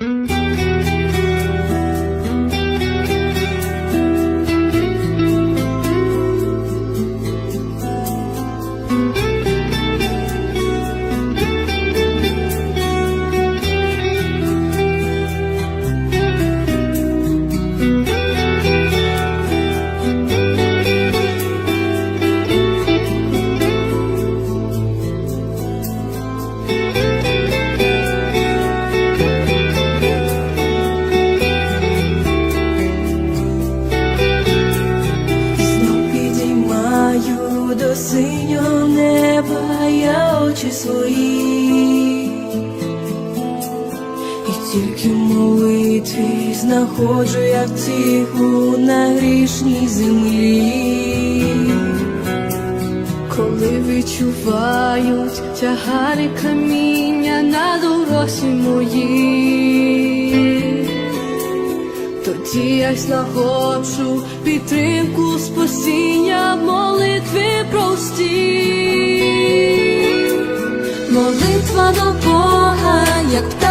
Mm-hmm. Очі свої, і тільки молитві знаходжу я втіху на грішній землі, коли відчувають тягарі каміння на дорозі моїй. Тоді я знаходжу підтримку спасіння в молитві простій. До Бога, як птах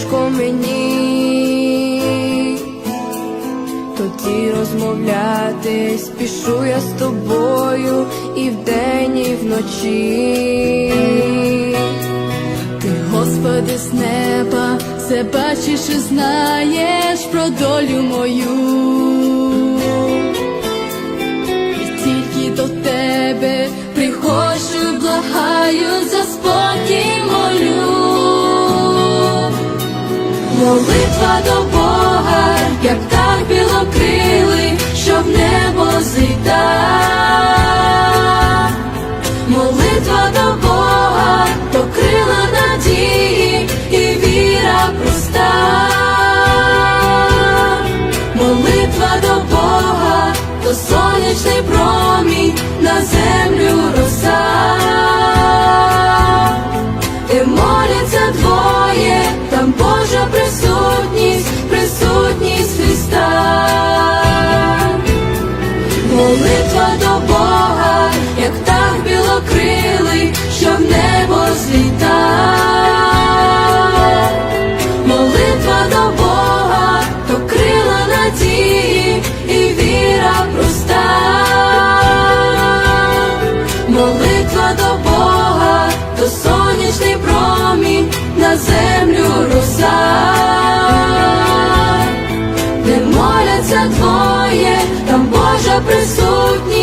і тяжко мені тоді розмовляти, спішу я з тобою і вдень, і вночі. Ти, Господи, з неба, все бачиш і знаєш про долю мою. І тільки до тебе приходжу, благаю, за спокій сонячний промінь на землю. молитва до Бога, то сонячний промінь на землю руса, де моляться твоє, там Божа присутність.